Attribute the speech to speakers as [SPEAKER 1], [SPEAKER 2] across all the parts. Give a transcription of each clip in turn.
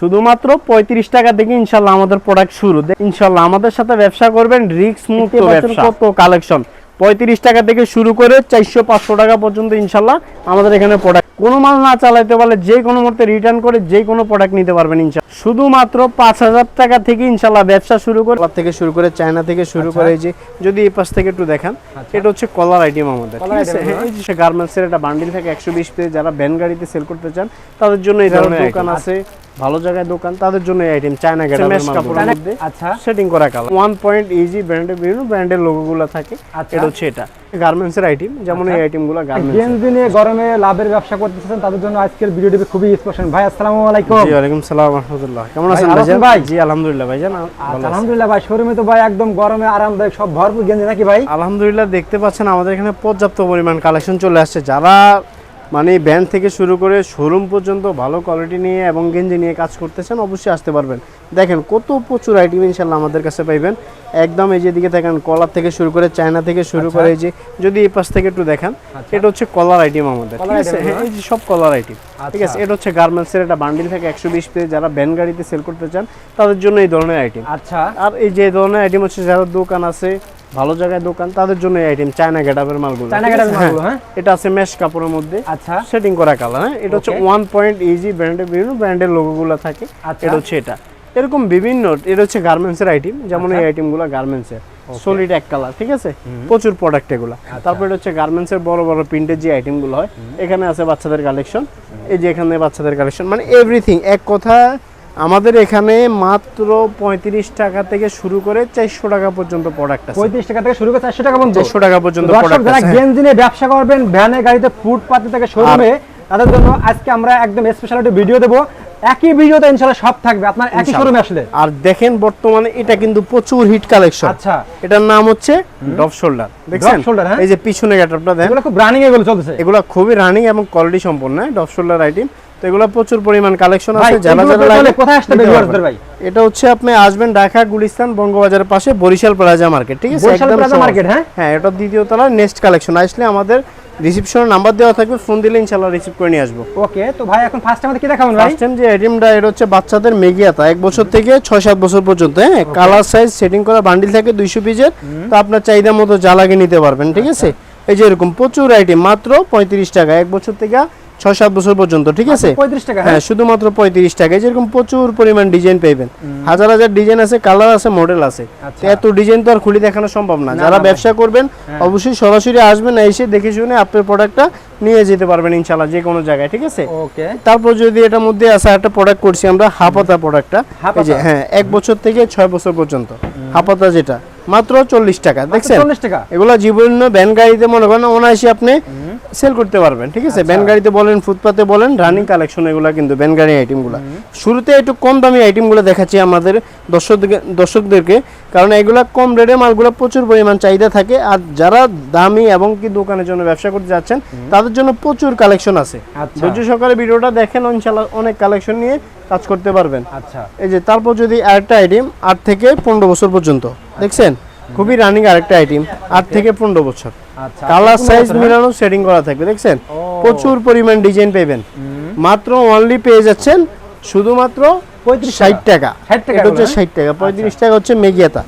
[SPEAKER 1] শুধুমাত্র পঁয়ত্রিশ টাকা থেকে ইনশাল্লাহ আমাদের প্রোডাক্ট শুরু। ইনশাল্লাহ আমাদের সাথে ব্যবসা করবেন রিক্স মুক্ত ব্যবসা। কত কালেকশন পঁয়ত্রিশ টাকা থেকে শুরু করে চারশো পাঁচশো টাকা পর্যন্ত ইনশাল্লাহ আমাদের এখানে প্রোডাক্ট কোনো মাল না চালাইতে পারলে যে কোনো মুহূর্তে রিটার্ন করে যে কোনো প্রোডাক্ট নিতে পারবেন ইনশাল্লাহ। শুধুমাত্র পাঁচ হাজার টাকা থেকে ইনশাল্লাহ ব্যবসা শুরু করে থেকে শুরু করে চায়না থেকে শুরু
[SPEAKER 2] আচ্ছা।
[SPEAKER 1] করে যে যদি এই পাশ থেকে একটু দেখান এটা হচ্ছে কলার আইটেম আমাদের ঠিক আছে?
[SPEAKER 2] item,
[SPEAKER 1] এই গার্মেন্টসের একটা বান্ডিল থাকে একশো বিশ পেজ যারা ভ্যান গাড়িতে সেল করতে চান তাদের জন্য এই ধরনের দোকান আছে। ভালো জায়গায় দোকান তাদের জন্য এই আইটেম চায়না গেট কাপড়ের মধ্যে?
[SPEAKER 2] আচ্ছা।
[SPEAKER 1] সেটিং করা কালার। ওয়ান পয়েন্ট ইজি ব্র্যান্ডের বিভিন্ন ব্র্যান্ডের লোগোগুলো থাকে।
[SPEAKER 2] আচ্ছা।
[SPEAKER 1] এটা হচ্ছে এটা। গার্মেন্টসের আইটেম যেমন এই আইটেমগুলো গার্মেন্টস
[SPEAKER 2] গেঞ্জি নিয়ে গরমে লাভের ব্যবসা করতেছেন তাদের জন্য আজকের ভিডিওটি খুবই স্পেশাল ভাই আসসালামু আলাইকুম।
[SPEAKER 1] জি ওয়ালাইকুম সালাম রাহমাতুল্লাহ। কেমন
[SPEAKER 2] ভাই,
[SPEAKER 1] আছেন
[SPEAKER 2] আছেন ভাই?
[SPEAKER 1] জি আলহামদুলিল্লাহ ভাইজান
[SPEAKER 2] আচ্ছা। আলহামদুলিল্লাহ ভাই শোরুমে তো ভাই একদম গরমে আরামদায়ক সব ভরপুর গেঞ্জি নাকি ভাই?
[SPEAKER 1] আলহামদুলিল্লাহ দেখতে পাচ্ছেন আমাদের এখানে পর্যাপ্ত পরিমাণ কালেকশন চলে আসছে। যারা মানে ব্যান্ড থেকে শুরু করে শোরুম পর্যন্ত ভালো কোয়ালিটি নিয়ে এবং গেঞ্জি নিয়ে কাজ করতেছেন অবশ্যই আসতে পারবেন দেখেন কত প্রচুর আইটেম ইনশাল্লাহ আমাদের কাছে পাইবেন একদম এই যেদিকে দেখেন কলার থেকে শুরু করে চায়না থেকে শুরু
[SPEAKER 2] আচ্ছা।
[SPEAKER 1] করে এই যে যদি এই পাশ থেকে একটু দেখান
[SPEAKER 2] আচ্ছা।
[SPEAKER 1] এটা হচ্ছে কলার আইটেম আমাদের ঠিক আছে? এই যে সব কলার আইটেম ঠিক আছে
[SPEAKER 2] আচ্ছা।
[SPEAKER 1] এটা হচ্ছে গার্মেন্টসের একটা বান্ডিল থাকে একশো বিশ পেজ যারা ভ্যান গাড়িতে সেল করতে চান তাদের জন্য এই ধরনের আইটেম
[SPEAKER 2] আচ্ছা
[SPEAKER 1] আর এই যে ধরনের আইটেম হচ্ছে যারা দোকান আছে ভালো জায়গায় দোকান তাদের জন্য এই আইটেম চায়না গেটাপের মালগুলো।
[SPEAKER 2] চায়না
[SPEAKER 1] আছে?
[SPEAKER 2] গেটাপের মালগুলো, হ্যাঁ?
[SPEAKER 1] এটা আছে মেশ কাপড়ের মধ্যে।
[SPEAKER 2] আচ্ছা।
[SPEAKER 1] সেটিং করা কালার হ্যাঁ? এটা হচ্ছে. ওয়ান পয়েন্ট ইজি ব্র্যান্ডের বিভিন্ন ব্র্যান্ডের লোগোগুলো থাকে।
[SPEAKER 2] আচ্ছা।
[SPEAKER 1] এটা হচ্ছে এটা। এরকম বিভিন্ন এটা হচ্ছে গার্মেন্টসের আইটেম যেমন এই। আইটেমগুলো গার্মেন্টসের সলিড এক কালার ঠিক আছে? প্রচুর প্রোডাক্ট এগুলো।
[SPEAKER 2] আচ্ছা।
[SPEAKER 1] তারপর এটা হচ্ছে গার্মেন্টসের বড় বড় প্রিন্টের যে আইটেমগুলো হয় এখানে আছে বাচ্চাদের কালেকশন এই যে এখানে বাচ্চাদের কালেকশন মানে এভরিথিং এক কথা আমাদের এখানে মাত্র পঁয়ত্রিশ টাকা থেকে শুরু করে চারশো টাকা পর্যন্ত প্রোডাক্ট আছে।
[SPEAKER 2] পঁয়ত্রিশ টাকা থেকে শুরু করে চারশো টাকা পর্যন্ত।
[SPEAKER 1] চারশো টাকা পর্যন্ত
[SPEAKER 2] যারা
[SPEAKER 1] হ্যাঁ।
[SPEAKER 2] গেঞ্জি নিয়ে ব্যবসা করবেন ভ্যানে গাড়িতে ফুটপাতে থেকে শোরুমে তাদের জন্য আজকে আমরা একদম স্পেশাল একটা ভিডিও দেবো। একই ভিডিওতে ইনশাল্লাহ সব থাকবে আপনার একই শোরুমে আসলে।
[SPEAKER 1] আর দেখেন বর্তমানে এটা কিন্তু প্রচুর হিট কালেকশন
[SPEAKER 2] আচ্ছা।
[SPEAKER 1] এটার নাম হচ্ছে ডপ শোল্ডার দেখছেন?
[SPEAKER 2] Shoulder, হ্যাঁ?
[SPEAKER 1] এই যে পিছনে দেখেন
[SPEAKER 2] এগুলো খুব রানিং এগুলো চলতেছে।
[SPEAKER 1] এগুলো খুবই রানিং এবং কোয়ালিটি সম্পন্ন ডপ শোল্ডার আইটেম তো এগুলো প্রচুর পরিমাণ কালেকশন আছে যারা
[SPEAKER 2] এগুলো
[SPEAKER 1] যারা লাগে
[SPEAKER 2] কোথায় আসতে হবে
[SPEAKER 1] নিতে
[SPEAKER 2] viewers দের
[SPEAKER 1] পারবেন।
[SPEAKER 2] ভাই?
[SPEAKER 1] এটা হচ্ছে আপনি আসবেন ঢাকা গুলিস্তান বঙ্গবাজারের পাশে বরিশাল প্লাজা মার্কেট ঠিক আছে?
[SPEAKER 2] বরিশাল প্লাজা মার্কেট, হ্যাঁ?
[SPEAKER 1] হ্যাঁ এটা দ্বিতীয় নেক্সট কালেকশন আসলে আমাদের রিসিপশনের নাম্বার দেওয়া থাকবে ফোন দিলে ইনশাআল্লাহ রিসিভ করে নিয়ে আসব।
[SPEAKER 2] ওকে তো ভাই এখন ফার্স্ট আমাদের কি দেখাবেন ভাই?
[SPEAKER 1] ফার্স্ট টাইম যে আইটেমটা এটা হচ্ছে বাচ্চাদের মেগিয়াতা এক বছর থেকে ছয় সাত বছর পর্যন্ত হ্যাঁ? কালার সাইজ সেটিং করা বান্ডিল থাকে দুইশো পিসের তো আপনার চাহিদা মতো যা লাগে নিতে পারবেন ঠিক আছে? এই যে এরকম প্রচুর আইটেম মাত্র পঁয়ত্রিশ টাকা এক বছর থেকে ছয় সাত বছর পর্যন্ত ঠিক আছে?
[SPEAKER 2] পঁয়ত্রিশ টাকা
[SPEAKER 1] হ্যাঁ। শুধুমাত্র পঁয়ত্রিশ টাকা। এই যেরকম প্রচুর পরিমাণ ডিজাইন পাইবেন। হাজার হাজার ডিজাইন আছে কালার আছে মডেল আছে।
[SPEAKER 2] আচ্ছা।
[SPEAKER 1] এত ডিজাইন তো আর খুলে দেখানো সম্ভব না। যারা ব্যবসা করবেন
[SPEAKER 2] হ্যাঁ।
[SPEAKER 1] অবশ্যই সরাসরি আসবেন এসে দেখে শুনে আপনার প্রোডাক্টটা নিয়ে যেতে পারবেন ইনশাল্লাহ যে কোনো জায়গায় ঠিক আছে?
[SPEAKER 2] ওকে।
[SPEAKER 1] তারপর যদি এটার মধ্যে আছে একটা প্রোডাক্ট করছি আমরা হাপাতা প্রোডাক্টটা এই যে হ্যাঁ এক বছর থেকে ছয় বছর পর্যন্ত। হাপাতা যেটা। মাত্র চল্লিশ টাকা দেখছেন?
[SPEAKER 2] চল্লিশ টাকা।
[SPEAKER 1] এগুলো জীবন ভ্যান গাড়িতে মনে করেন অনায়াসে আপনি সেল করতে পারবেন ঠিক আছে? ভ্যান গাড়িতে বলেন ফুটপাতে বলেন রানিং কালেকশন এগুলো কিন্তু ভ্যান গাড়ি আইটেমগুলো শুরুতে একটু কম দামি আইটেমগুলো দেখাচ্ছি আমাদের দর্শকদেরকে দর্শকদেরকে কারণ এগুলা কম রেটে মালগুলো প্রচুর পরিমাণ চাহিদা থাকে। আর যারা দামি এবং কি দোকানের জন্য ব্যবসা করতে যাচ্ছেন তাদের জন্য প্রচুর কালেকশন আছে।
[SPEAKER 2] আচ্ছা।
[SPEAKER 1] ধৈর্য সহকারে ভিডিওটা দেখেন ইনশাল্লাহ অনেক কালেকশন নিয়ে কাজ করতে পারবেন।
[SPEAKER 2] আচ্ছা।
[SPEAKER 1] এই যে তারপর যদি আরেকটা আইটেম আট থেকে পনেরো বছর পর্যন্ত দেখছেন? খুবই রানিং আরেকটা আইটেম আট থেকে পনেরো বছর।
[SPEAKER 2] আচ্ছা।
[SPEAKER 1] Colour size? মিলানো সেটিং করা থাকবে দেখছেন? প্রচুর পরিমাণ ডিজাইন পাবেন মাত্র অনলি পেয়ে যাচ্ছেন শুধুমাত্র
[SPEAKER 2] 35
[SPEAKER 1] ষাট টাকা।
[SPEAKER 2] 60
[SPEAKER 1] এটা হচ্ছে? ষাট টাকা পঁয়ত্রিশ টাকা হচ্ছে মেগিয়াতা।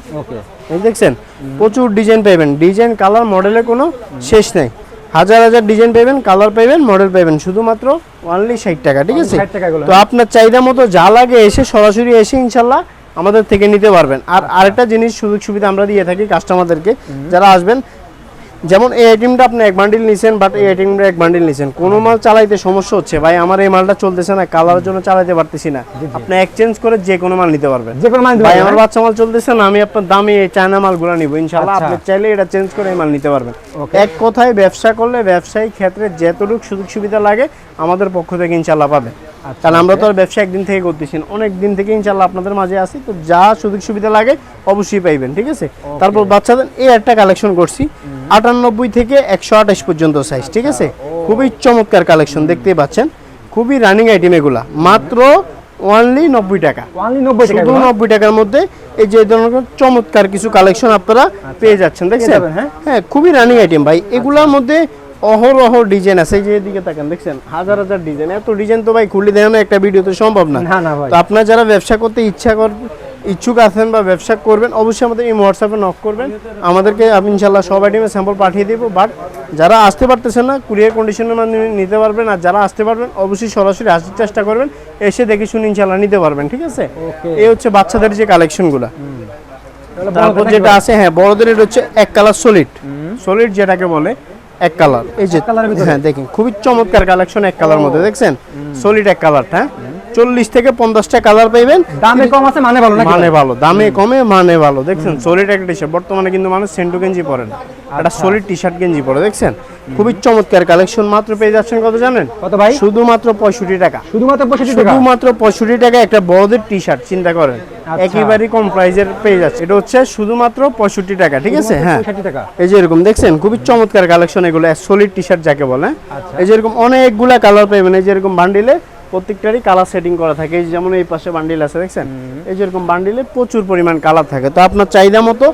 [SPEAKER 1] দেখছেন প্রচুর ডিজাইন পাবেন ডিজাইন কালার মডেলের কোনো শেষ নেই। হাজার হাজার ডিজাইন পাবেন কালার পাবেন মডেল পাবেন শুধুমাত্র অনলি ষাট টাকা ঠিক আছে?
[SPEAKER 2] 60 টাকা এগুলো,
[SPEAKER 1] তো আপনার চাহিদা মতো যা লাগে এসে সরাসরি এসে ইনশাল্লাহ আমাদের থেকে নিতে পারবেন। আর আরেকটা জিনিস সুযোগ সুবিধা আমরা দিয়ে থাকি কাস্টমারদেরকে যারা আসবেন যেমন এই আইটেমটা আপনি এক বান্ডিল নিছেন বাট এই আইটেমটা এক বান্ডিল নিছেন। কোনো মাল চালাইতে সমস্যা হচ্ছে। ভাই আমার এই মালটা চলতেছে না কালারের জন্য চালাতে পারতেছি না। আপনি এক্সচেঞ্জ করে যে কোনো মাল নিতে পারবেন।
[SPEAKER 2] যে কোনো মাল
[SPEAKER 1] ভাই আমার
[SPEAKER 2] হ্যাঁ?
[SPEAKER 1] বাচ্চা মাল চলতেছে না আমি আপনার দামি এই চায়না মালগুলো নিব। ইনশাআল্লাহ
[SPEAKER 2] আচ্ছা।
[SPEAKER 1] আপনি চাইলে এটা চেঞ্জ করে এই মাল নিতে পারবেন। এক কথায় ব্যবসা করলে ব্যবসায়িক ক্ষেত্রে যতটুকু সুযোগ সুবিধা লাগে আমাদের পক্ষ থেকে ইনশাআল্লাহ পাবেন
[SPEAKER 2] আচ্ছা,
[SPEAKER 1] কারণ আমরা তো আর ব্যবসা একদিন থেকে করতেছি না, অনেক দিন থেকে ইনশাআল্লাহ আপনাদের মাঝে আছি তো যা সুযোগ সুবিধা লাগে অবশ্যই পাইবেন ঠিক আছে? তারপর বাচ্চাদের এই একটা কালেকশন করছি। আটানব্বই থেকে একশো আঠাশ পর্যন্ত সাইজ ঠিক আছে? খুবই চমৎকার কালেকশন দেখতেই পাচ্ছেন। খুবই রানিং আইটেম এগুলা। মাত্র অনলি নব্বই টাকা।
[SPEAKER 2] Only 90 টাকা
[SPEAKER 1] শুধু? নব্বই টাকার মধ্যে এই যে ধরনের চমৎকার কিছু কালেকশন আপনারা পেয়ে যাচ্ছেন দেখছেন?
[SPEAKER 2] হ্যাঁ?
[SPEAKER 1] হ্যাঁ খুবই রানিং আইটেম ভাই। এগুলোর মধ্যে অহরহ ডিজাইন আছে। যে এদিকে তাকান দেখছেন? হাজার হাজার ডিজাইন এত ডিজাইন তো ভাই খুলে দেখানো একটা ভিডিও তো সম্ভব না। তো আপনারা যারা ব্যবসা করতে ইচ্ছা কর ইচ্ছুক আছেন বা ব্যবসা করবেন অবশ্যই আমাদের এই হোয়াটসঅ্যাপে নক করবেন। আমাদেরকে আমি ইনশাল্লাহ সব আইটেমে স্যাম্পল পাঠিয়ে দিব বাট যারা আসতে পারতেছেন না কুরিয়ার কন্ডিশনের মাধ্যমে নিতে পারবেন আর যারা আসতে পারবেন অবশ্যই সরাসরি আসার চেষ্টা করবেন এসে দেখে শুনে ইনশাল্লাহ নিতে পারবেন ঠিক আছে? এই হচ্ছে বাচ্চাদের যে কালেকশনগুলো
[SPEAKER 2] তাহলে
[SPEAKER 1] তারপর যেটা আছে হ্যাঁ বড়দের এটা হচ্ছে এক কালার সলিড সলিড যেটাকে বলে এক কালার এই যে
[SPEAKER 2] এক কালারের ভিতরে?
[SPEAKER 1] হ্যাঁ দেখেন খুবই চমৎকার কালেকশন এক কালার মধ্যে দেখছেন? সলিড এক কালারটা চল্লিশ থেকে পঞ্চাশটা কালার পাইবেন।
[SPEAKER 2] দামে কম আছে মানে ভালো
[SPEAKER 1] মানে ভালো দামে কমে মানে ভালো। দেখছেন সলিড একটা টি শার্ট বর্তমানে কিন্তু মানুষ সেন্টু গেঞ্জি পরে না। একটা
[SPEAKER 2] আচ্ছা।
[SPEAKER 1] সলিড টি শার্ট গেঞ্জি পরে দেখছেন? খুবই চমৎকার কালেকশন মাত্র পেয়ে যাচ্ছেন কত জানেন?
[SPEAKER 2] কত ভাই?
[SPEAKER 1] শুধুমাত্র পঁয়ষট্টি টাকা।
[SPEAKER 2] শুধুমাত্র পঁয়ষট্টি টাকা?
[SPEAKER 1] শুধুমাত্র পঁয়ষট্টি টাকা একটা বড়দের টি শার্ট চিন্তা করেন।
[SPEAKER 2] আচ্ছা।
[SPEAKER 1] একেবারেই কম প্রাইজের পেয়ে যাচ্ছে। এটা হচ্ছে শুধুমাত্র পঁয়ষট্টি টাকা ঠিক আছে? হ্যাঁ। এই যে এরকম দেখছেন? খুবই চমৎকার কালেকশন এগুলো সলিড টি শার্ট যাকে বলে।
[SPEAKER 2] আচ্ছা।
[SPEAKER 1] এই যে এরকম অনেকগুলা কালার পাবেন এই যে এরকম বান্ডিলে প্রত্যেকটারই কালার সেটিং করা থাকে। এই যেমন এই পাশে বান্ডিল আছে দেখছেন? এই যে এরকম বান্ডিলে প্রচুর পরিমাণ কালার থাকে। তো আপনার চাহিদা মতো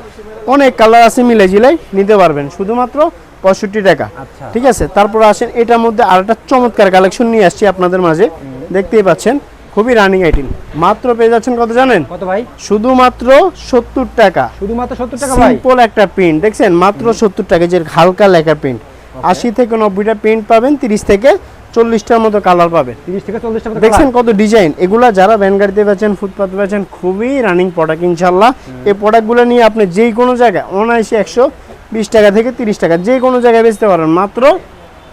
[SPEAKER 1] অনেক কালার আছে মিলে জিলাই নিতে পারবেন। শুধুমাত্র পঁয়ষট্টি টাকা।
[SPEAKER 2] আচ্ছা।
[SPEAKER 1] ঠিক আছে? তারপর আসেন এটার মধ্যে আরেকটা চমৎকার কালেকশন নিয়ে আসছি আপনাদের মাঝে। দেখতেই পাচ্ছেন খুবই রানিং আইটেম মাত্র পেয়ে যাচ্ছেন কত জানেন?
[SPEAKER 2] কত ভাই?
[SPEAKER 1] শুধুমাত্র সত্তর টাকা।
[SPEAKER 2] শুধুমাত্র সত্তর টাকা
[SPEAKER 1] সিম্পল একটা প্রিন্ট দেখছেন? মাত্র সত্তর টাকা যে হালকা লেখা প্রিন্ট আশি থেকে নব্বইটা প্রিন্ট পাবেন তিরিশ থেকে চল্লিশটার মতো কালার পাবেন
[SPEAKER 2] তিরিশ থেকে চল্লিশ টাকা
[SPEAKER 1] দেখছেন কত ডিজাইন এগুলা যারা ভ্যান গাড়িতে বেচেন ফুটপাতে বেচেন খুবই রানিং প্রোডাক্ট ইনশাল্লাহ এই প্রোডাক্টগুলো নিয়ে আপনি যে কোনো জায়গায় অনায়াসে একশো বিশ টাকা থেকে তিরিশ টাকা যে কোনো জায়গায় বেচতে পারেন। মাত্র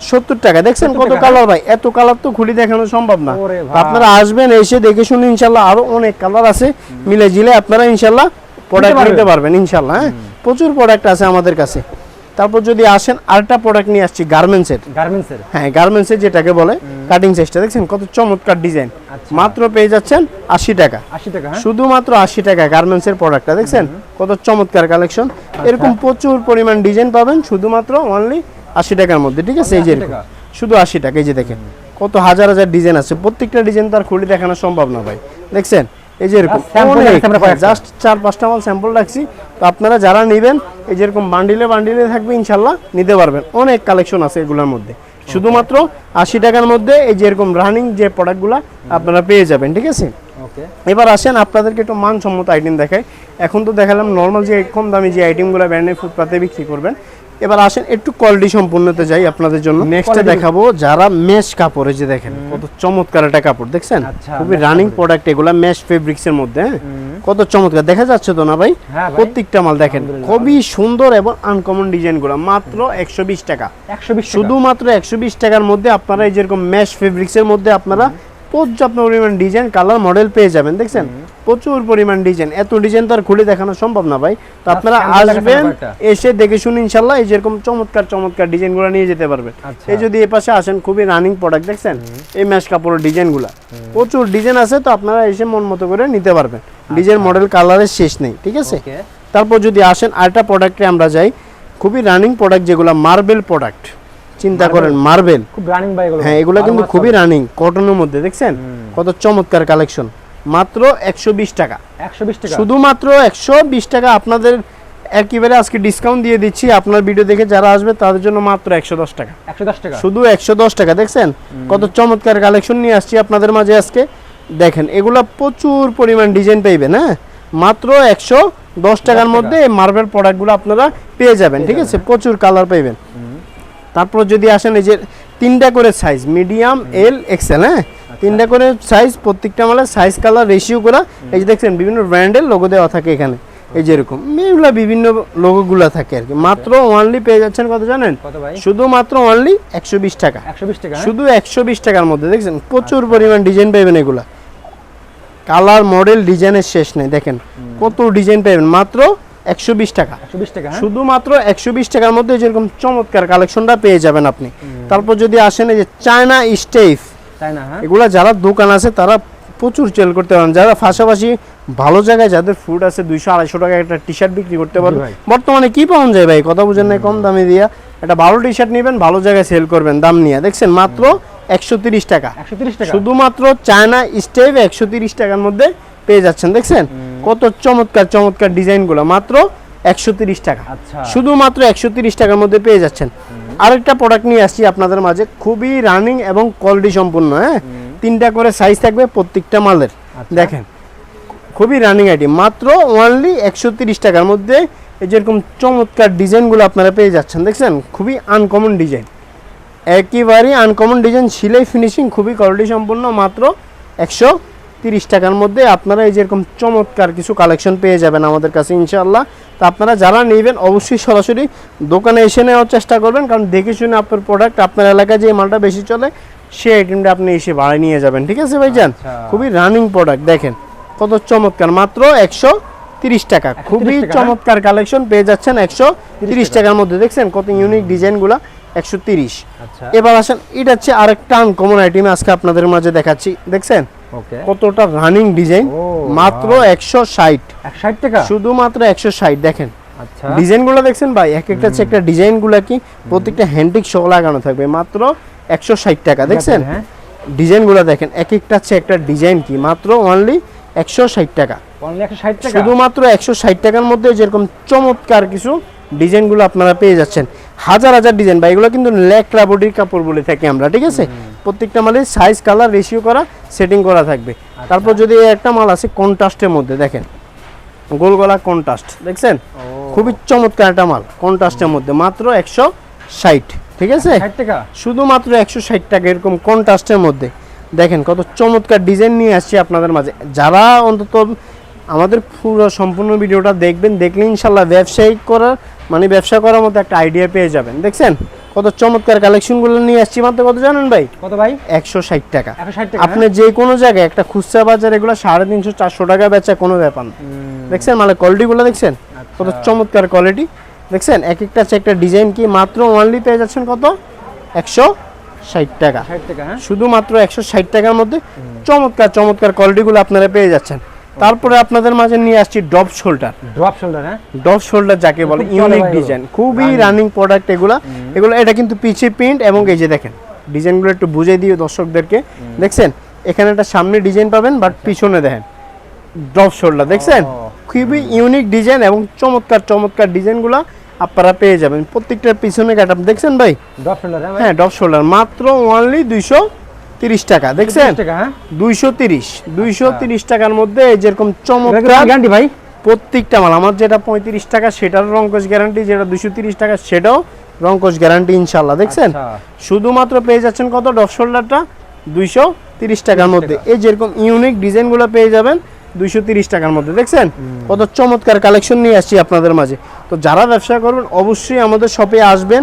[SPEAKER 1] সত্তর টাকা। দেখছেন কত কালার ভাই? এত কালার তো খুলি দেখানো সম্ভব না। আপনারা আসবেন এসে দেখে শুনে ইনশাল্লাহ আরও অনেক কালার আছে। মিলে জিলে আপনারা ইনশাল্লাহ প্রোডাক্ট নিতে পারবেন। ইনশাল্লাহ হ্যাঁ? প্রচুর প্রোডাক্ট আছে আমাদের কাছে। তারপর যদি আসেন আরেকটা প্রোডাক্ট নিয়ে আসছি গার্মেন্টসের
[SPEAKER 2] গার্মেন্টসের
[SPEAKER 1] হ্যাঁ গার্মেন্টসের যেটাকে বলে কাটিং সাইজটা দেখছেন কত চমৎকার ডিজাইন
[SPEAKER 2] আচ্ছা।
[SPEAKER 1] মাত্র পেয়ে যাচ্ছেন আশি টাকা।
[SPEAKER 2] আশি টাকা হ্যাঁ?
[SPEAKER 1] শুধুমাত্র আশি টাকা গার্মেন্টসের প্রোডাক্টটা দেখছেন? কত চমৎকার কালেকশন এরকম প্রচুর পরিমাণ ডিজাইন পাবেন শুধুমাত্র অনলি আশি টাকার মধ্যে ঠিক আছে? এই যে। শুধু আশি টাকা এই যে দেখেন। কত হাজার হাজার ডিজাইন আছে। প্রত্যেকটা ডিজাইন তো আর খুলে দেখানো সম্ভব না ভাই। দেখছেন? এই যে এরকম। জাস্ট চার পাঁচটা মাল স্যাম্পল রাখছি। আপনারা যারা নেবেন এই যেরকম বান্ডিলে বান্ডিলে থাকবে ইনশাল্লাহ নিতে পারবেন। অনেক কালেকশন আছে এগুলোর মধ্যে। শুধুমাত্র আশি টাকার মধ্যে এই যেরকম রানিং যে প্রোডাক্টগুলো আপনারা পেয়ে যাবেন ঠিক আছে? এবার আসেন আপনাদেরকে একটু মানসম্মত আইটেম দেখাই। এখন তো দেখালাম নর্মাল যে কম দামি যে আইটেমগুলো ব্র্যান্ডের ফুটপাতে বিক্রি করবেন। এবার আসেন একটু কোয়ালিটি সম্পূর্ণতে যাই আপনাদের জন্য। নেক্সটে দেখাবো যারা মেশ কাপড় যে দেখেন কত চমৎকার একটা কাপড় দেখছেন?
[SPEAKER 2] আচ্ছা,
[SPEAKER 1] খুবই রানিং প্রোডাক্ট এগুলা মেশ ফেব্রিক্সের মধ্যে হ্যাঁ? কত চমৎকার। দেখা যাচ্ছে তো না ভাই?
[SPEAKER 2] হ্যাঁ
[SPEAKER 1] প্রত্যেকটা মাল দেখেন। খুবই সুন্দর এবং আনকমন ডিজাইনগুলো। মাত্র একশো বিশ টাকা। শুধুমাত্র একশো বিশ টাকার মধ্যে আপনারা এই যেরকম ম্যাশ ফেব্রিক্সের মধ্যে আপনারা পর্যাপ্ত পরিমাণ ডিজাইন কালার মডেল পেয়ে যাবেন দেখছেন? প্রচুর পরিমাণ ডিজাইন এত ডিজাইন তো আর খুলে দেখানো সম্ভব না ভাই। তো আপনারা আসবেন এসে দেখে শুনে ইনশাল্লাহ এই যেরকম চমৎকার চমৎকার ডিজাইনগুলো নিয়ে যেতে পারবেন।
[SPEAKER 2] আচ্ছা।
[SPEAKER 1] এই যদি এ পাশে আসেন খুবই রানিং প্রোডাক্ট দেখছেন? এই ম্যাশ কাপড়ের ডিজাইনগুলো প্রচুর ডিজাইন আছে তো আপনারা এসে মন মতো করে নিতে পারবেন। ডিজাইন মডেল কালারের শেষ নেই ঠিক আছে? তারপর যদি আসেন আরেকটা প্রোডাক্টে আমরা যাই খুবই রানিং প্রোডাক্ট যেগুলো মার্বেল প্রোডাক্ট চিন্তা করেন মার্বেল
[SPEAKER 2] খুব রানিং বাই এগুলো?
[SPEAKER 1] হ্যাঁ এগুলো কিন্তু খুবই রানিং কটনের মধ্যে দেখছেন? কত চমৎকার কালেকশন মাত্র একশো বিশ টাকা।
[SPEAKER 2] একশো বিশ টাকা?
[SPEAKER 1] শুধুমাত্র একশো বিশ টাকা আপনাদের একেবারে আজকে ডিসকাউন্ট দিয়ে দিচ্ছি। আপনার ভিডিও দেখে যারা আসবে তাদের জন্য মাত্র একশো দশ টাকা।
[SPEAKER 2] একশো দশ টাকা?
[SPEAKER 1] শুধু একশো দশ টাকা দেখছেন? কত চমৎকার কালেকশন নিয়ে আসছি আপনাদের মাঝে আজকে। দেখেন এগুলা প্রচুর পরিমাণ ডিজাইন পাইবেন হ্যাঁ? মাত্র একশো দশ টাকার
[SPEAKER 2] টাকা।
[SPEAKER 1] মধ্যে মার্বেল প্রোডাক্টগুলো আপনারা পেয়ে যাবেন ঠিক আছে? প্রচুর কালার পাইবেন। তারপর যদি আসেন এই যে তিনটা করে সাইজ মিডিয়াম এল এক্সেল হ্যাঁ? তিনটা করে সাইজ প্রত্যেকটা মালের সাইজ কালার রেশিও করা এই যে দেখছেন বিভিন্ন ব্র্যান্ডের লোগো দেওয়া থাকে এখানে। এই যে এরকম এগুলো বিভিন্ন লোগোগুলো থাকে আর কি। মাত্র ওয়ানলি পেয়ে যাচ্ছেন কত জানেন? শুধুমাত্র অনলি একশো বিশ টাকা।
[SPEAKER 2] একশো বিশ টাকা হ্যাঁ?
[SPEAKER 1] শুধু একশো বিশ টাকার মধ্যে দেখছেন? প্রচুর পরিমাণ ডিজাইন পাইবেন এগুলা। কালার মডেল ডিজাইনের শেষ নেই দেখেন। কত ডিজাইন পাবেন? মাত্র একশো বিশ টাকা।
[SPEAKER 2] টাকা হ্যাঁ?
[SPEAKER 1] শুধুমাত্র একশো বিশ টাকার মধ্যে যেরকম চমৎকার কালেকশনটা পেয়ে যাবেন আপনি। তারপর যদি আসেন এই যে চায়না স্টেফ।
[SPEAKER 2] হ্যাঁ।
[SPEAKER 1] এগুলা যারা দোকান আছে তারা প্রচুর সেল করতে পারেন। যারা পাশাপাশি ভালো জায়গায় যাদের ফুড আছে দুইশো আড়াইশো টাকা একটা টি শার্ট বিক্রি করতে পারবে বর্তমানে কি পাওয়া যায় ভাই? কথা বুঝেন না কম দামে দিয়া। একটা ভালো টি শার্ট নেবেন ভালো জায়গায় সেল করবেন দাম নিয়ে। দেখছেন মাত্র একশো টাকা। শুধুমাত্র চায়না স্টেপ একশো তিরিশ টাকার মধ্যে পেয়ে যাচ্ছেন দেখছেন? কত চমৎকার চমৎকার ডিজাইনগুলো মাত্র একশো টাকা।
[SPEAKER 2] আচ্ছা।
[SPEAKER 1] শুধুমাত্র একশো টাকার মধ্যে পেয়ে যাচ্ছেন। আরেকটা প্রোডাক্ট নিয়ে আসছি আপনাদের মাঝে খুবই রানিং এবং কোয়ালিটি সম্পূর্ণ হ্যাঁ? তিনটা করে সাইজ থাকবে প্রত্যেকটা মালের
[SPEAKER 2] আচ্ছা।
[SPEAKER 1] দেখেন। খুবই রানিং আইটেম মাত্র ওনলি একশো তিরিশ টাকার মধ্যে যেরকম চমৎকার ডিজাইনগুলো আপনারা পেয়ে যাচ্ছেন দেখছেন? খুবই আনকমন ডিজাইন একেবারেই আনকমন ডিজাইন সিলাই ফিনিশিং খুবই কোয়ালিটি সম্পূর্ণ মাত্র একশো তিরিশ টাকার মধ্যে আপনারা এই যেরকম চমৎকার কিছু কালেকশন পেয়ে যাবেন আমাদের কাছে ইনশাআল্লাহ তো আপনারা যারা নেবেন অবশ্যই সরাসরি দোকানে এসে নেওয়ার চেষ্টা করবেন কারণ দেখে শুনে আপনার প্রোডাক্ট আপনার এলাকায় যে মালটা বেশি চলে সেই আইটেমটা আপনি এসে ভাড়ায় নিয়ে যাবেন ঠিক আছে ভাইজান
[SPEAKER 2] আচ্ছা।
[SPEAKER 1] খুবই রানিং প্রোডাক্ট দেখেন কত চমৎকার মাত্র একশো তিরিশ টাকা খুবই
[SPEAKER 2] 130 টাকা?
[SPEAKER 1] চমৎকার কালেকশন পেয়ে যাচ্ছেন একশো তিরিশ টাকার মধ্যে দেখছেন কত ইউনিক ডিজাইনগুলো একশো তিরিশ।
[SPEAKER 2] আচ্ছা।
[SPEAKER 1] এবার আসেন এটা হচ্ছে আরেকটা আনকমন আইটেম আজকে আপনাদের মাঝে দেখাচ্ছি। দেখছেন? কতটা রানিং ডিজাইন মাত্র. একশো ষাট।
[SPEAKER 2] টাকা?
[SPEAKER 1] শুধুমাত্র একশো ষাট দেখেন।
[SPEAKER 2] আচ্ছা।
[SPEAKER 1] ডিজাইনগুলো দেখছেন ভাই? এক একটা হচ্ছে একটা ডিজাইনগুলো কি? প্রত্যেকটা হ্যান্ডিক শো লাগানো থাকবে মাত্র একশো ষাট টাকা দেখছেন?
[SPEAKER 2] হ্যাঁ।
[SPEAKER 1] ডিজাইনগুলো দেখেন এক একটা হচ্ছে একটা ডিজাইন কি? মাত্র অনলি একশো ষাট টাকা? শুধুমাত্র একশো ষাট টাকার মধ্যে যেরকম চমৎকার কিছু ডিজাইনগুলো আপনারা পেয়ে যাচ্ছেন। হাজার হাজার ডিজাইন বা এগুলো কিন্তু ল্যাকড়া বডির কাপড় বলে থাকি আমরা ঠিক আছে? প্রত্যেকটা মালের সাইজ কালার রেশিও করা সেটিং করা থাকবে।
[SPEAKER 2] আচ্ছা।
[SPEAKER 1] তারপর যদি একটা মাল আছে কন্ট্রাস্টের মধ্যে দেখেন। গোল গলা কন্ট্রাস্ট দেখছেন? খুবই চমৎকার একটা মাল কন্ট্রাস্টের মধ্যে মাত্র একশো ষাট ঠিক আছে? শুধুমাত্র একশো ষাট টাকা এরকম কন্ট্রাস্টের মধ্যে। দেখেন কত চমৎকার ডিজাইন নিয়ে আসছি আপনাদের মাঝে। যারা অন্তত আমাদের পুরো সম্পূর্ণ ভিডিওটা দেখবেন দেখলে ইনশাল্লাহ ব্যবসায়িক করার মানে ব্যবসা করার মতো একটা আইডিয়া পেয়ে যাবেন। দেখছেন? কত চমৎকার কালেকশনগুলো নিয়ে আসছি মাত্র। কত জানেন ভাই?
[SPEAKER 2] কত ভাই?
[SPEAKER 1] একশো ষাট টাকা। আপনি যে কোনো জায়গায় একটা খুচরা বাজার এগুলো সাড়ে তিনশো চারশো টাকা বেচা কোনো ব্যাপার না। দেখছেন? মানে কোয়ালিটিগুলো দেখছেন? কত
[SPEAKER 2] আচ্ছা।
[SPEAKER 1] চমৎকার কোয়ালিটি দেখছেন? এক একটা একটা ডিজাইন কি মাত্র অনলি পেয়ে যাচ্ছেন কত? একশো ষাট টাকা।
[SPEAKER 2] ষাট টাকা হ্যাঁ?
[SPEAKER 1] শুধুমাত্র একশো ষাট টাকার মধ্যে চমৎকার চমৎকার কোয়ালিটিগুলো আপনারা পেয়ে যাচ্ছেন। তারপরে আপনাদের মাঝে নিয়ে আসছি ডব শোল্ডার।
[SPEAKER 2] ডপ শোল্ডার হ্যাঁ?
[SPEAKER 1] ডব শোল্ডার যাকে বলে ইউনিক ডিজাইন খুবই রানিং প্রোডাক্ট এগুলো। এগুলো এটা কিন্তু পিছে প্রিন্ট এবং এই যে দেখেন ডিজাইনগুলো একটু বুঝিয়ে দিও দর্শকদেরকে। দেখছেন? এখানে একটা সামনে ডিজাইন পাবেন বাট পিছনে দেখেন ডপ শোল্ডার। দেখছেন? খুবই ইউনিক ডিজাইন এবং চমৎকার চমৎকার ডিজাইনগুলো আপনারা পেয়ে যাবেন। প্রত্যেকটার পিছনে কাটা দেখছেন ভাই?
[SPEAKER 2] ডপ শোল্ডার হ্যাঁ?
[SPEAKER 1] হ্যাঁ শোল্ডার। মাত্র অনলি দুইশো তিরিশ টাকা দেখছেন?
[SPEAKER 2] 30 টাকা হ্যাঁ?
[SPEAKER 1] দুইশো তিরিশ দুইশো তিরিশ টাকার মধ্যে এই যেরকম চমৎকার
[SPEAKER 2] গ্যারান্টি ভাই?
[SPEAKER 1] প্রত্যেকটা মাল আমার যেটা পঁয়ত্রিশ টাকা সেটার রঙ্কশ গ্যারান্টি যেটা দুশো তিরিশ টাকা সেটাও রঙ্কশ গ্যারান্টি ইনশাল্লাহ দেখছেন?
[SPEAKER 2] আচ্ছা।
[SPEAKER 1] শুধুমাত্র পেয়ে যাচ্ছেন কত? ডব শোল্ডারটা দুইশো তিরিশ টাকার মধ্যে। এই যেরকম ইউনিক ডিজাইনগুলো পেয়ে যাবেন দুইশো তিরিশ টাকার মধ্যে দেখছেন? কত চমৎকার কালেকশন নিয়ে আসছি আপনাদের মাঝে। তো যারা ব্যবসা করবেন অবশ্যই আমাদের শপে আসবেন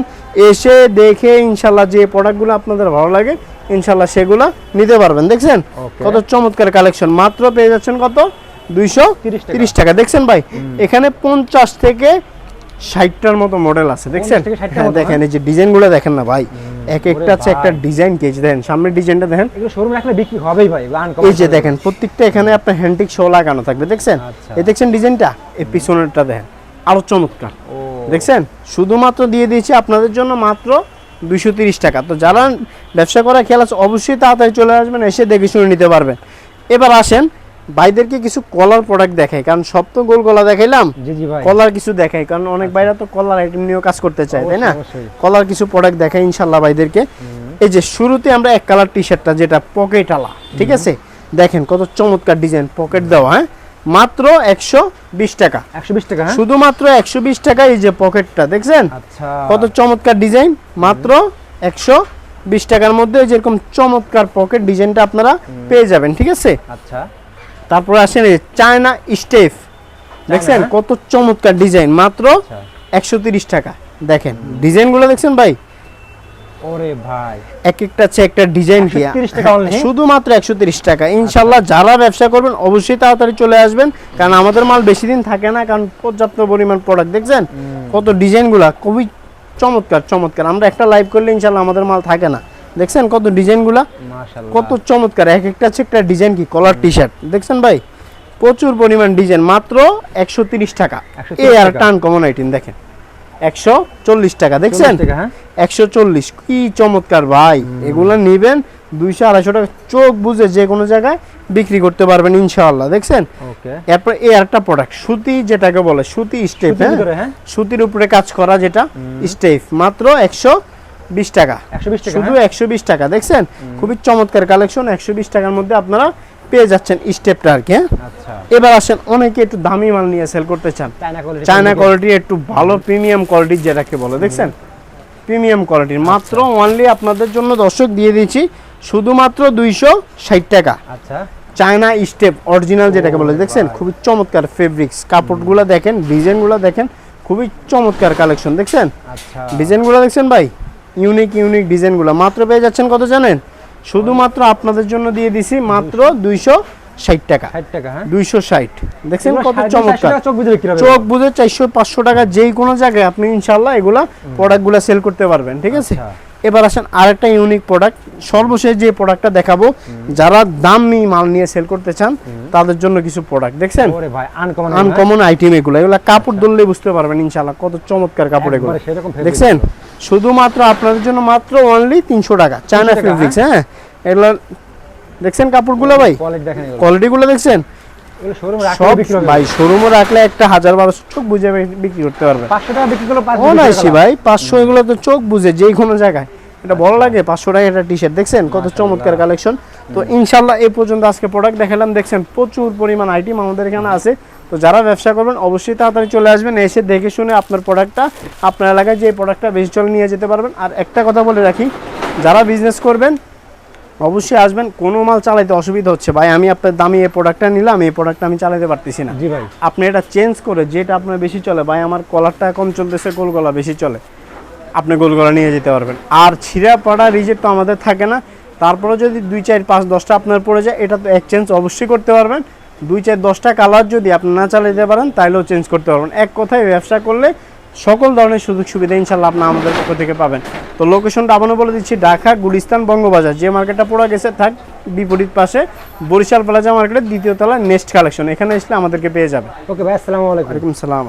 [SPEAKER 1] এসে দেখে ইনশাল্লাহ যে প্রোডাক্টগুলো আপনাদের ভালো লাগে ইনশাল্লাহ সেগুলো নিতে পারবেন। দেখছেন? কত চমৎকার কালেকশন। মাত্র পেয়ে যাচ্ছেন কত? দুইশো তিরিশ টাকা। দেখছেন ভাই? এখানে পঞ্চাশ থেকে ষাটটার মতো মডেল আছে। দেখছেন?
[SPEAKER 2] 50 থেকে 60 টার
[SPEAKER 1] হ্যাঁ দেখেন এই যে ডিজাইনগুলো দেখেন না ভাই। এক একটা হচ্ছে একটা ডিজাইন কেজ দেখেন সামনের ডিজাইনটা দেখেন।
[SPEAKER 2] রাখলে বিক্রি হবেই ভাই
[SPEAKER 1] এই যে দেখেন প্রত্যেকটা এখানে আপনার হ্যান্ডিক শো লাগানো থাকবে। দেখছেন?
[SPEAKER 2] আচ্ছা।
[SPEAKER 1] এই দেখছেন ডিজাইনটা? এই পিছনেরটা দেখেন। আরও চমৎকার। দেখছেন? শুধুমাত্র দিয়ে দিয়েছি আপনাদের জন্য মাত্র তিরিশ টাকা। তো যারা ব্যবসা করা খেয়াল আছে অবশ্যই তাড়াতাড়ি চলে আসবেন এসে দেখে শুনে নিতে পারবেন। এবার আসেন ভাইদেরকে কিছু কলার প্রোডাক্ট দেখাই কারণ সব তো গোল গলা দেখাইলাম। কলার কিছু দেখাই কারণ অনেক ভাইরা তো কলার আইটেম নিয়েও কাজ করতে চায় তাই না। কলার কিছু প্রোডাক্ট দেখাই ইনশাল্লাহ ভাইদেরকে। এই যে শুরুতে আমরা এক কালার টি শার্টটা যেটা পকেট আলা ঠিক আছে? দেখেন কত চমৎকার ডিজাইন পকেট দেওয়া হ্যাঁ? মাত্র একশো বিশ টাকা।
[SPEAKER 2] একশো বিশ টাকা হ্যাঁ?
[SPEAKER 1] শুধুমাত্র একশো বিশ টাকা এই যে পকেটটা দেখছেন?
[SPEAKER 2] আচ্ছা।
[SPEAKER 1] কত চমৎকার ডিজাইন মাত্র একশো বিশ টাকার মধ্যে যেরকম চমৎকার পকেট ডিজাইনটা আপনারা পেয়ে যাবেন ঠিক আছে?
[SPEAKER 2] আচ্ছা।
[SPEAKER 1] তারপরে আসেন এই চায়না স্টেপ দেখছেন?
[SPEAKER 2] হ্যাঁ?
[SPEAKER 1] কত চমৎকার ডিজাইন মাত্র
[SPEAKER 2] আচ্ছা।
[SPEAKER 1] একশো তিরিশ টাকা। দেখেন ডিজাইনগুলো দেখছেন ভাই?
[SPEAKER 2] ওরে ভাই।
[SPEAKER 1] এক একটা হচ্ছে একটা ডিজাইন কি
[SPEAKER 2] 130 টাকা only?
[SPEAKER 1] শুধুমাত্র একশো তিরিশ টাকা। ইনশাল্লাহ যারা ব্যবসা করবেন অবশ্যই তাড়াতাড়ি চলে আসবেন। কারণ আমাদের মাল বেশি দিন থাকে না কারণ পর্যাপ্ত পরিমাণ প্রোডাক্ট দেখছেন? কত ডিজাইনগুলা খুবই চমৎকার চমৎকার। আমরা একটা লাইভ করলে ইনশাল্লাহ আমাদের মাল থাকে না। দেখছেন কত ডিজাইনগুলা? কত চমৎকার। এক একটা ডিজাইন কি? কলার টি শার্ট দেখছেন ভাই? প্রচুর পরিমাণ ডিজাইন। মাত্র একশো তিরিশ টাকা
[SPEAKER 2] 130
[SPEAKER 1] এই আর টান কমন আইটেম দেখেন। একশো চল্লিশ টাকা দেখছেন?
[SPEAKER 2] 40 টাকা হ্যাঁ?
[SPEAKER 1] একশো চল্লিশ কি চমৎকার ভাই। এগুলো নিবেন দুইশো আড়াইশো টাকা চোখ বুঝে যে কোনো জায়গায় বিক্রি করতে পারবেন ইনশাআল্লাহ দেখছেন? এরপর এই একটা প্রোডাক্ট সুতি যেটাকে বলে সুতি স্টেপ
[SPEAKER 2] সুতির
[SPEAKER 1] হ্যাঁ?
[SPEAKER 2] হ্যাঁ?
[SPEAKER 1] সুতির উপরে কাজ করা যেটা স্টেপ মাত্র একশো বিশ টাকা।
[SPEAKER 2] টাকা হ্যাঁ?
[SPEAKER 1] শুধু একশো বিশ টাকা দেখছেন? খুবই চমৎকার কালেকশন একশো বিশ টাকার মধ্যে আপনারা পেয়ে যাচ্ছেন স্টেপটা আর কি হ্যাঁ?
[SPEAKER 2] আচ্ছা।
[SPEAKER 1] এবার আসেন অনেকে একটু দামি মাল নিয়ে সেল করতে চান।
[SPEAKER 2] চায়না কোয়ালিটি
[SPEAKER 1] একটু ভালো প্রিমিয়াম কোয়ালিটির যেটাকে বলে দেখছেন? প্রিমিয়াম কোয়ালিটির মাত্র অনলি আপনাদের জন্য দর্শক দিয়ে দিয়েছি শুধুমাত্র দুইশো ষাট টাকা।
[SPEAKER 2] আচ্ছা।
[SPEAKER 1] চায়না স্টেপ অরিজিনাল যেটাকে বলে দেখছেন? খুবই চমৎকার ফেব্রিক্স কাপড়গুলো দেখেন ডিজাইনগুলো দেখেন খুবই চমৎকার কালেকশন দেখছেন?
[SPEAKER 2] আচ্ছা।
[SPEAKER 1] ডিজাইনগুলো দেখছেন ভাই? ইউনিক ইউনিক ডিজাইনগুলো। মাত্র পেয়ে যাচ্ছেন কত জানেন? শুধুমাত্র আপনাদের জন্য দিয়ে দিছি মাত্র দুইশো ষাট টাকা।
[SPEAKER 2] টাকা হ্যাঁ?
[SPEAKER 1] দুইশো ষাট। দেখছেন কত চমৎকার।
[SPEAKER 2] চোখ বুঝে
[SPEAKER 1] চারশো পাঁচশো টাকা যেই কোনো জায়গায় আপনি ইনশাল্লাহ এগুলা প্রোডাক্টগুলো সেল করতে পারবেন ঠিক আছে?
[SPEAKER 2] আচ্ছা।
[SPEAKER 1] এবার আসেন আরেকটা ইউনিক প্রোডাক্ট সর্বশেষ যে প্রোডাক্টটা দেখাবো যারা দামি মাল নিয়ে সেল করতে চান তাদের জন্য কিছু প্রোডাক্ট দেখছেন?
[SPEAKER 2] আনকমন
[SPEAKER 1] আইটেম এগুলো এগুলো। কাপড় ধরলে বুঝতে পারবেন ইনশাল্লাহ কত চমৎকার কাপড় এগুলো। দেখছেন? শুধুমাত্র আপনাদের জন্য মাত্র অনলি তিনশো টাকা। চায়না ফেব্রিক্স হ্যাঁ। এগুলো দেখছেন কাপড়গুলো ভাই? কোয়ালিটিগুলো দেখছেন? সব ভাই শোরুমে রাখলে একটা হাজার বারোশো চোখ বুঝে বি- বিক্রি করতে পারবে।
[SPEAKER 2] পাঁচশো টাকা বিক্রি করল পাঁচ
[SPEAKER 1] অনায়াসি ভাই পাঁচশো এগুলো তো চোখ বুঝে যেই কোনো জায়গায়। এটা ভালো লাগে পাঁচশো টাকা একটা টি শার্ট দেখছেন? কত চমৎকার কালেকশন তো ইনশাল্লাহ এই পর্যন্ত আজকে প্রোডাক্ট দেখালাম। দেখছেন প্রচুর পরিমাণ আইটেম আমাদের এখানে আছে। তো যারা ব্যবসা করবেন অবশ্যই তাড়াতাড়ি চলে আসবেন এসে দেখে শুনে আপনার প্রোডাক্টটা আপনার এলাকায় যে প্রোডাক্টটা বেশি চলে নিয়ে যেতে পারবেন। আর একটা কথা বলে রাখি যারা বিজনেস করবেন অবশ্যই আসবেন কোনো মাল চালাইতে অসুবিধা হচ্ছে। ভাই আমি আপনার দামি এই প্রোডাক্টটা নিলাম এই প্রোডাক্টটা আমি চালাতে পারতেছি না।
[SPEAKER 2] জি ভাই।
[SPEAKER 1] আপনি এটা চেঞ্জ করে যেটা আপনার বেশি চলে ভাই আমার কলারটা কম চলতেছে গোল গলা বেশি চলে আপনি গোল গলা নিয়ে যেতে পারবেন। আর ছিঁড়া পাড়া রিজেক্ট তো আমাদের থাকে না তারপরে যদি দুই চার পাঁচ দশটা আপনার পড়ে যায় এটা তো এক্সচেঞ্জ অবশ্যই করতে পারবেন। দুই চার দশটা কালার যদি আপনি না চালাতে পারেন তাহলেও চেঞ্জ করতে পারবেন। এক কথায় ব্যবসা করলে সকল ধরনের সুযোগ সুবিধা ইনশাল্লাহ আপনি আমাদের পক্ষ থেকে পাবেন। তো লোকেশনটা আবারও বলে দিচ্ছি ঢাকা গুলিস্তান বঙ্গবাজার। যে মার্কেটটা পড়া গেছে থাক বিপরীত পাশে বরিশাল প্লাজা মার্কেটের দ্বিতীয় তলা নেক্সট কালেকশন এখানে আসলে আমাদেরকে পেয়ে যাবে
[SPEAKER 2] ওকে ভাই আসসালামু আলাইকুম।
[SPEAKER 1] সালাম